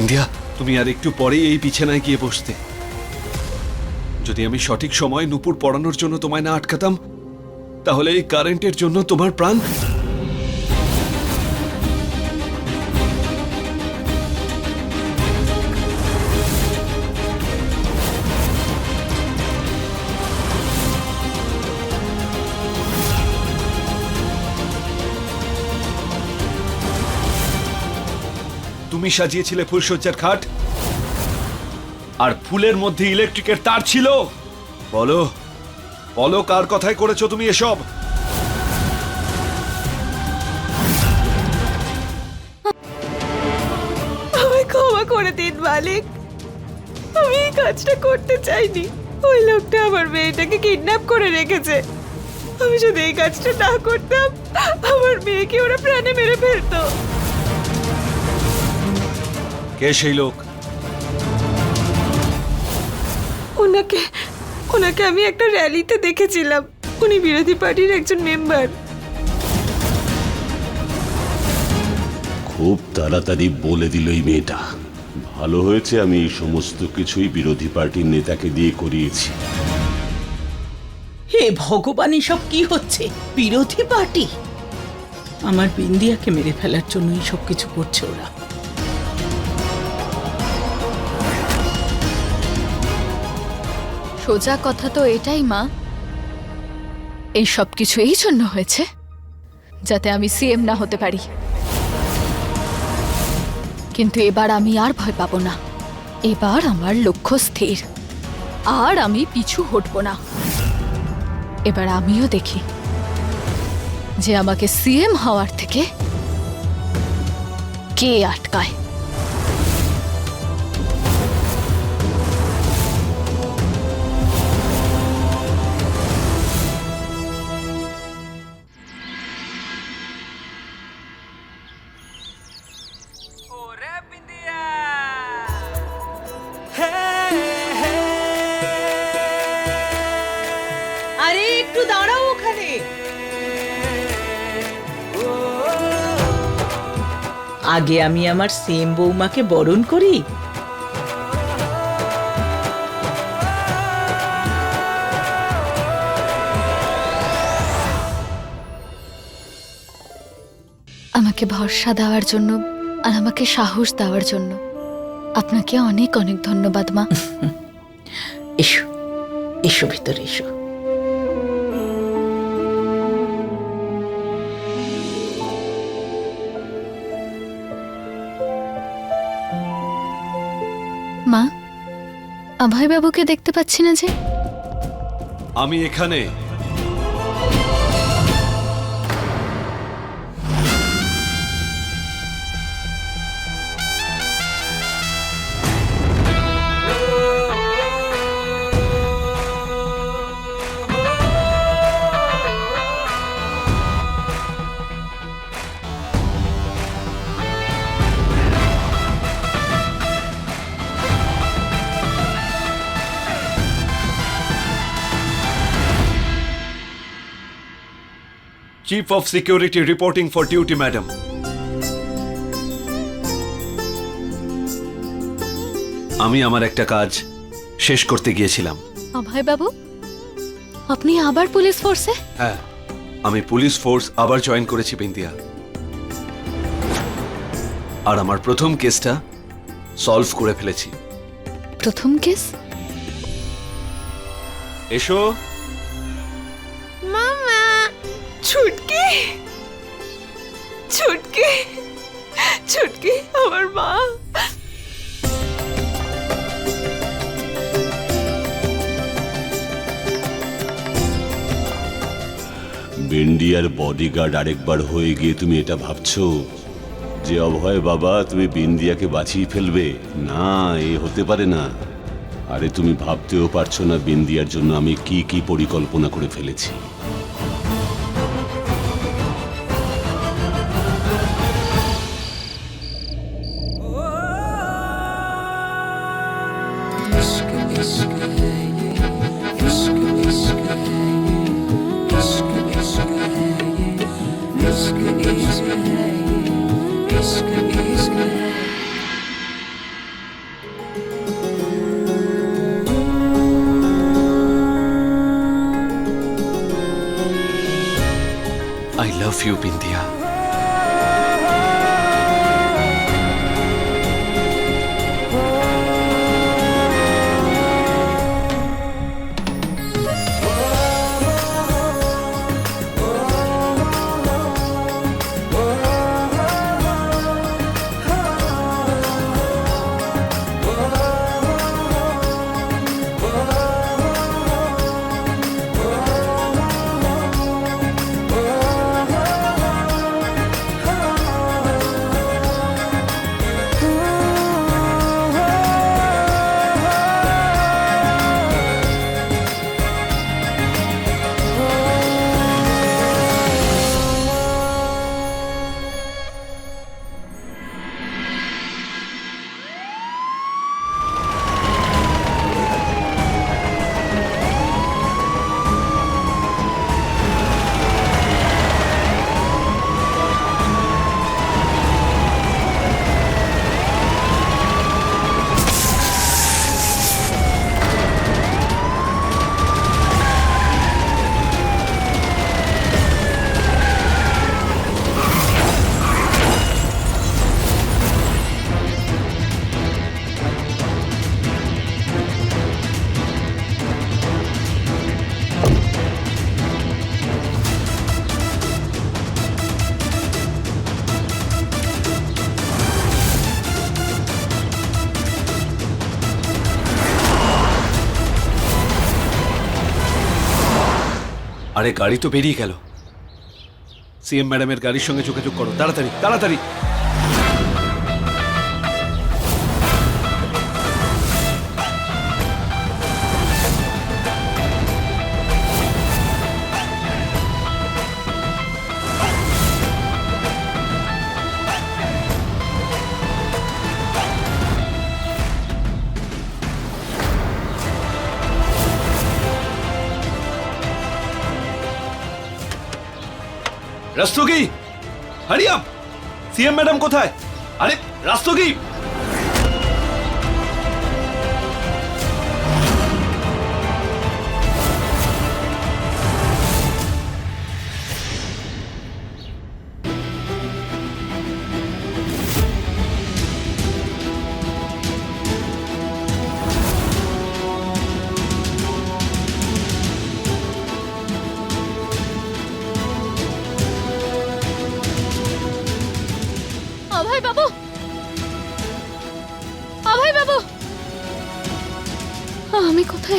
বিন্ধিয়া তুমি আর একটু পরেই এই বিছানায় গিয়ে বসতে। যদি আমি সঠিক সময় নুপুর পড়ানোর জন্য তোমায় না আটকাতাম, তাহলে এই কারেন্টের জন্য তোমার প্রাণ তুমি সাজিয়েছিলে ফুলসজ্জার খাট? আর ফুলের মধ্যে ইলেকট্রিকের তার ছিল? বলো বলো কার কথায় করেছ তুমি এসব? ক্ষমা করে দিন, মালিক। আমি এই কাজটা করতে চাইনি। ওই লোকটা আমার মেয়েটাকে কিডন্যাপ করে রেখেছে। আমি যদি এই কাজটা না করতাম, আমার মেয়েকে ওরা প্রাণে মেরে ফেলতো? কে সেই লোক? ওনাকে ওনাকে আমি একটা র্যালিতে দেখেছিলাম। উনি বিরোধী পার্টির একজন মেম্বার। খুব তাড়াতাড়ি বলে দিল এই মেয়েটা। ভালো হয়েছে আমি এই সমস্ত কিছুই বিরোধী পার্টির নেতাকে দিয়ে করিয়েছি। হে ভগবান সব কি হচ্ছে? বিরোধী পার্টি? আমার বিন্দিয়াকে মেরে ফেলার জন্য সব কিছু করছে ওরা। সোজা কথা তো এটাই, মা। এই সব কিছু এই জন্য হয়েছে, যাতে আমি সিএম না হতে পারি। কিন্তু এবার আমি আর ভয় পাবো না। এবার আমার লক্ষ্য স্থির। আর আমি পিছু হটব না। এবার আমিও দেখি যে আমাকে সিএম হওয়ার থেকে কে আটকায়। আগে আমি আমার সেম বৌমাকে বরণ করি? আমাকে ভরসা দেওয়ার জন্য আর আমাকে সাহস দেওয়ার জন্য আপনাকে অনেক অনেক ধন্যবাদ মা। এসো এসো ভিতরে এসো। অভয়বাবুকে দেখতে পাচ্ছি না যে। আমি এখানে। Chief of security reporting for duty madam আমি আমার একটা কাজ শেষ করতে গিয়েছিলাম। অভয়বাবু আপনি আবার পুলিশ ফোর্সে? হ্যাঁ আমি পুলিশ ফোর্স আবার জয়েন করেছি বিন্দিয়া। আর আমার প্রথম কেসটা সলভ করে ফেলেছি। প্রথম কেস? এসো। ছুটকি ছুটকি আমার মা। বেন্ডিয়ার বডিগার্ড আরেকবার হয়ে গিয়ে তুমি এটা ভাবছ? যে অভয় বাবা, তুমি বিন্দিয়াকে বাঁচিয়ে ফেলবে? না, এ হতে পারে না। আরে তুমি ভাবতেও পারছ না বিন্দিয়ার জন্য আমি কি কি পরিকল্পনা করে ফেলেছি। I love you, Bindiya. আরে গাড়ি তো বেরিয়ে গেল। সিএম ম্যাডামের গাড়ির সঙ্গে যোগাযোগ করো। তাড়াতাড়ি তাড়াতাড়ি। রাস্তগি হারিয়া সিএম ম্যাডাম কোথায়? আরে রাস্তগি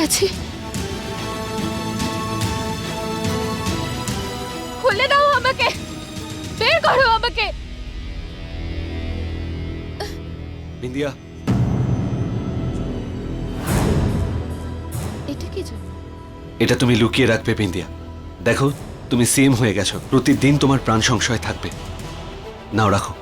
কোথায় আছি? খুলে দাও আমাকে। বের করো আমাকে। বিন্দিয়া। এটা কি জন্য? এটা তুমি লুকিয়ে রাখবে বিন্দিয়া। দেখো তুমি সেম হয়ে গেছো। প্রতিদিন তোমার প্রাণ সংশয় থাকবে। নাও রাখো।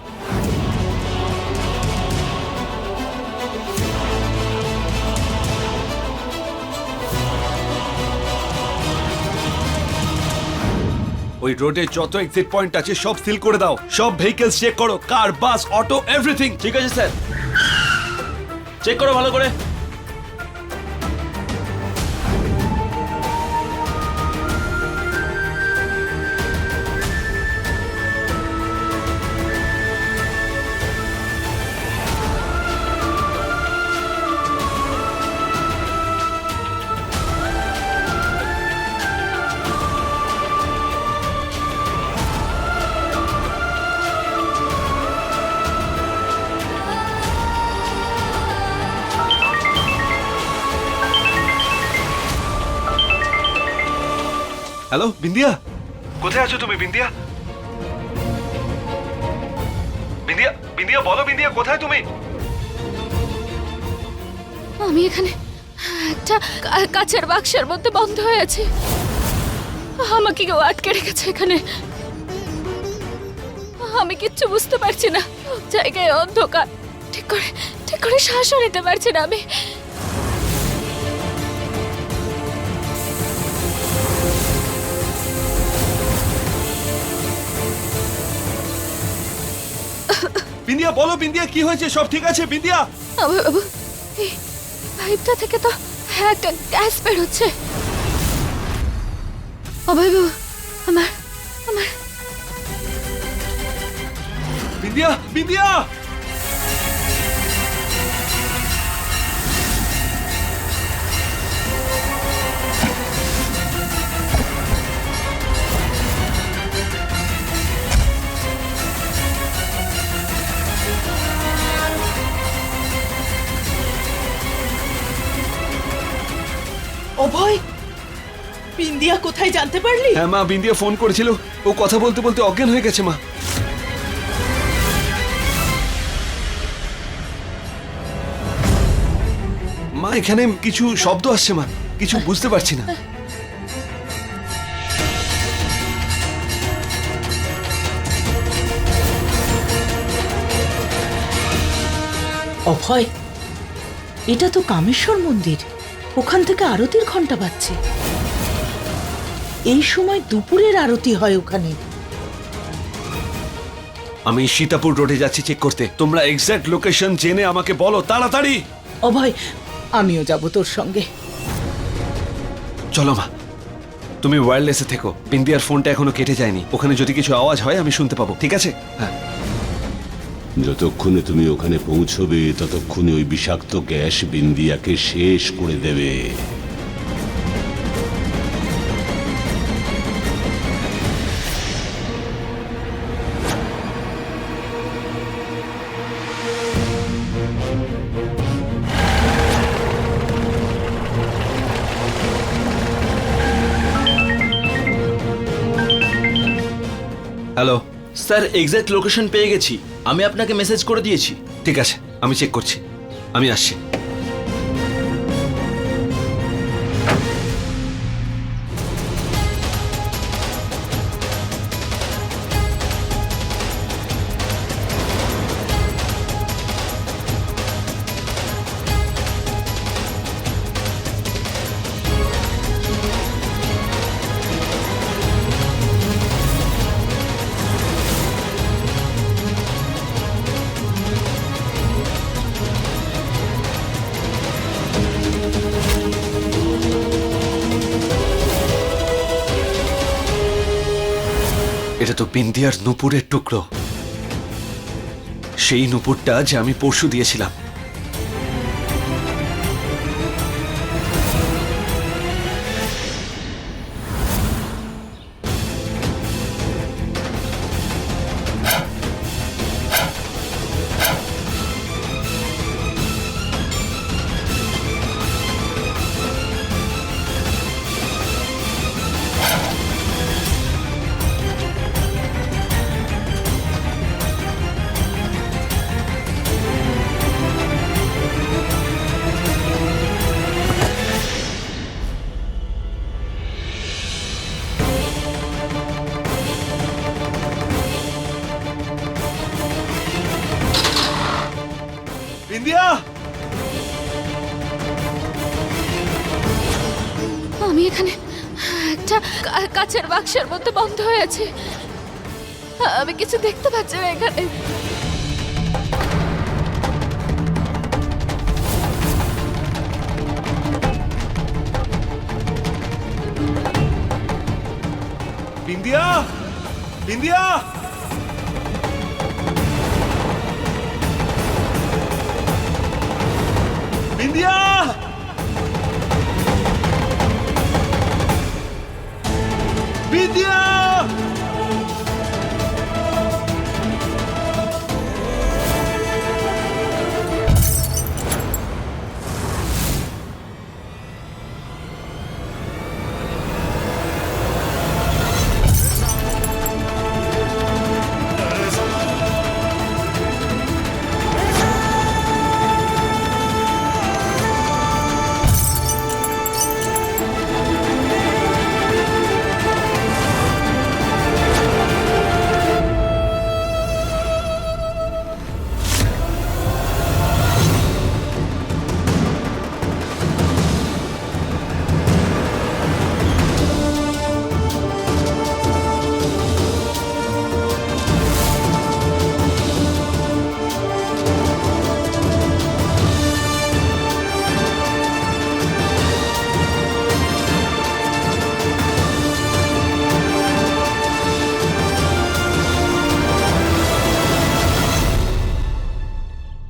ওই রোডে যত এক্সিট পয়েন্ট আছে সব সিল করে দাও। সব ভেহিকলস চেক করো কার বাস অটো এভরিথিং ঠিক আছে স্যার চেক করো ভালো করে। হ্যালো বিন্দিয়া কোথায় আছো তুমি বিন্দিয়া? বিন্দিয়া বিন্দিয়া বলো বিন্দিয়া কোথায় তুমি? আমি এখানে একটা কাচের বাক্সের মধ্যে বন্ধ হয়ে আছি। আমাকে কেউ আটকে রেখেছে এখানে। আমি কিচ্ছু বুঝতে পারছি না। জায়গায় অন্ধকার। ঠিক করে ঠিক করে শ্বাসও নিতে পারছি না আমি। বিন্দিয়া বলো বিন্দিয়া কি হয়েছে? সব ঠিক আছে বিন্দিয়া? পাইপটা থেকে তো একটা গ্যাস বেরোচ্ছে অভয় বাবু আমার আমার। বিন্দিয়া বিন্দিয়া! অভয় বিন্দিয়া কোথায় জানতে পারলি? হ্যাঁ মা বিন্দিয়া ফোন করেছিল। ও কথা বলতে বলতে অজ্ঞান হয়ে গেছে মা। মা এখানে কিছু শব্দ আসছে মা কিছু বুঝতে পারছি না। অভয় এটা তো কামেশ্বর মন্দির। ওখান থেকে আরতির ঘণ্টা বাজছে। এই সময় দুপুরের আরতি হয় ওখানে। আমি সীতাপুর রোডে যাচ্ছি চেক করতে। তোমরা এক্স্যাক্ট লোকেশন জেনে আমাকে বলো তাড়াতাড়ি! অভয় আমিও যাব তোর সঙ্গে। চলো মা তুমি ওয়্যারলেসে থেকো। বিন্দিয়ার ফোনটা এখনও কেটে যায়নি। ওখানে যদি কিছু আওয়াজ হয় আমি শুনতে পাবো। ঠিক আছে? হ্যাঁ। যতক্ষণে তুমি ওখানে পৌঁছবে ততক্ষণে ওই বিষাক্ত গ্যাস বিন্দিয়াকে শেষ করে দেবে। হ্যালো। স্যার এক্স্যাক্ট লোকেশন পেয়ে গেছি। আমি আপনাকে মেসেজ করে দিয়েছি। ঠিক আছে, আমি চেক করছি। আমি আসছি। এটা তো বিন্দিয়ার নুপুরের টুকরো। সেই নুপুরটা যে আমি পরশু দিয়েছিলাম। বাক্সের মধ্যে বন্ধ হয়ে আছি। আমি কিছু দেখতে পাচ্ছি না এখানে। বিন্দিয়া! বিন্দিয়া! বিন্দিয়া! বিন্দিয়া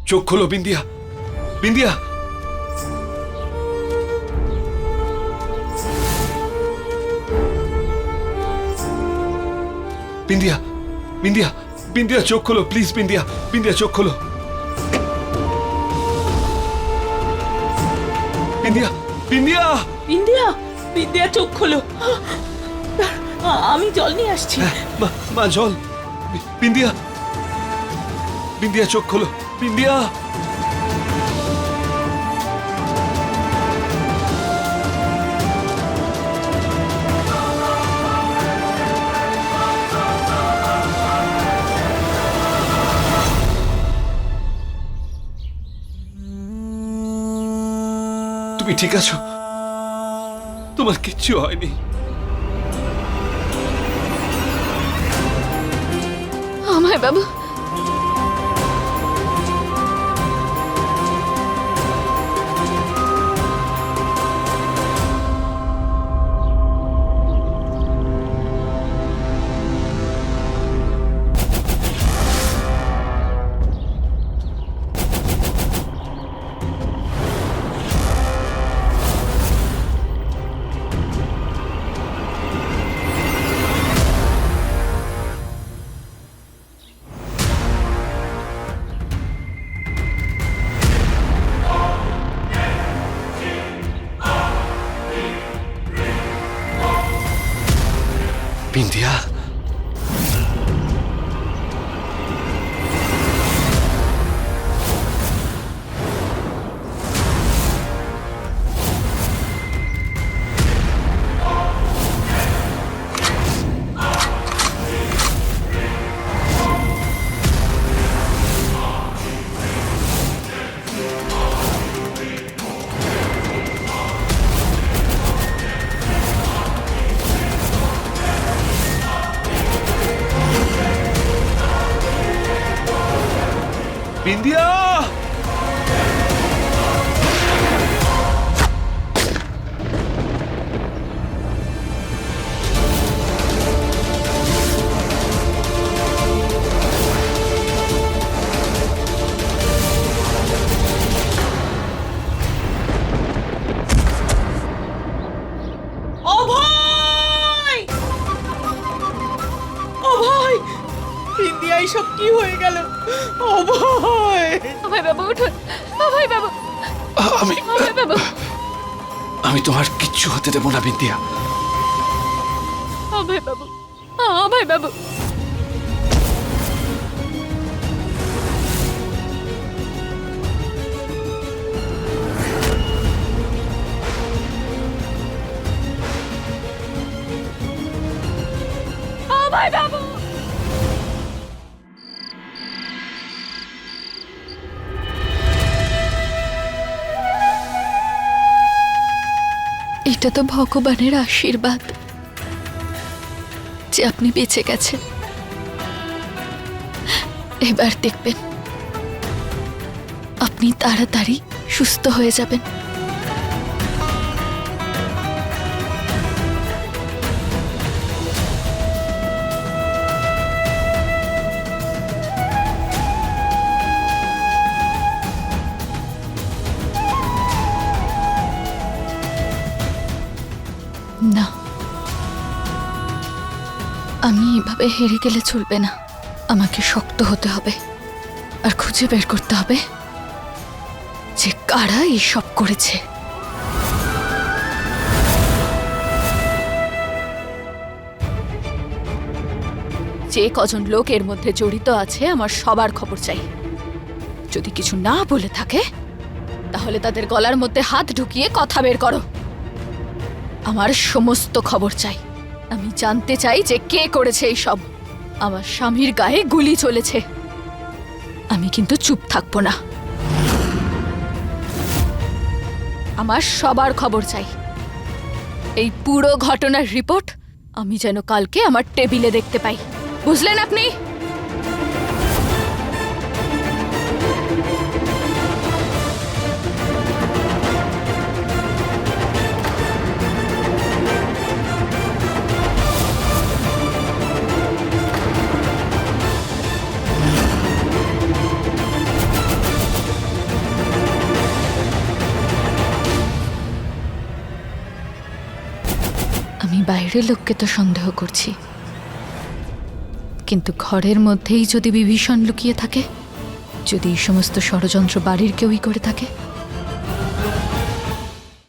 চোখ খোলো বিন্দিয়া। বিন্দিয়া। বিন্দিয়া বিন্দিয়া বিন্দিয়া চোখ খোলো প্লিজ বিন্দিয়া বিন্দিয়া চোখ খোলো। বিন্দিয়া বিন্দিয়া। বিন্দিয়া বিন্দিয়া চোখ খোলো। আমি জল নিয়ে আসছি। হ্যাঁ, মা জল। বিন্দিয়া। বিন্দিয়া চোখ খোলো। বিন্দিয়া তুমি ঠিক আছো? তোমার কিচ্ছু হয়নি। আমায় বাবু বিন্দিয়া এইসব কি হয়ে গেল? অভয় আমায় বাবু উঠুন। অভয় বাবু। আমি আমায় বাবু। আমি তোমার কিচ্ছু হতে দেবো না বিন্দিয়া অভয় বাবু। আমায় বাবু। এটা তো ভগবানের আশীর্বাদ যে আপনি বেঁচে গেছেন। এবার দেখবেন, আপনি তাড়াতাড়ি সুস্থ হয়ে যাবেন। হেরে গেলে চলবে না। আমাকে শক্ত হতে হবে। আর খুঁজে বের করতে হবে যে কারা এসব করেছে। যে কজন লোক এর মধ্যে জড়িত আছে, আমার সবার খবর চাই। যদি কিছু না বলে থাকে, তাহলে তাদের গলার মধ্যে হাত ঢুকিয়ে কথা বের করো। আমার সমস্ত খবর চাই। আমি জানতে চাই যে কে করেছে এই সব। আমার স্বামীর গায়ে গুলি চলেছে। আমি কিন্তু চুপ থাকব না। আমার সবার খবর চাই। এই পুরো ঘটনার রিপোর্ট আমি যেন কালকে আমার টেবিলে দেখতে পাই। বুঝলেন আপনি? বাইরের লোককে তো সন্দেহ করছি। কিন্তু ঘরের মধ্যেই যদি বিভীষণ লুকিয়ে থাকে, যদি এই সমস্ত ষড়যন্ত্র বাড়ির কেউই করে থাকে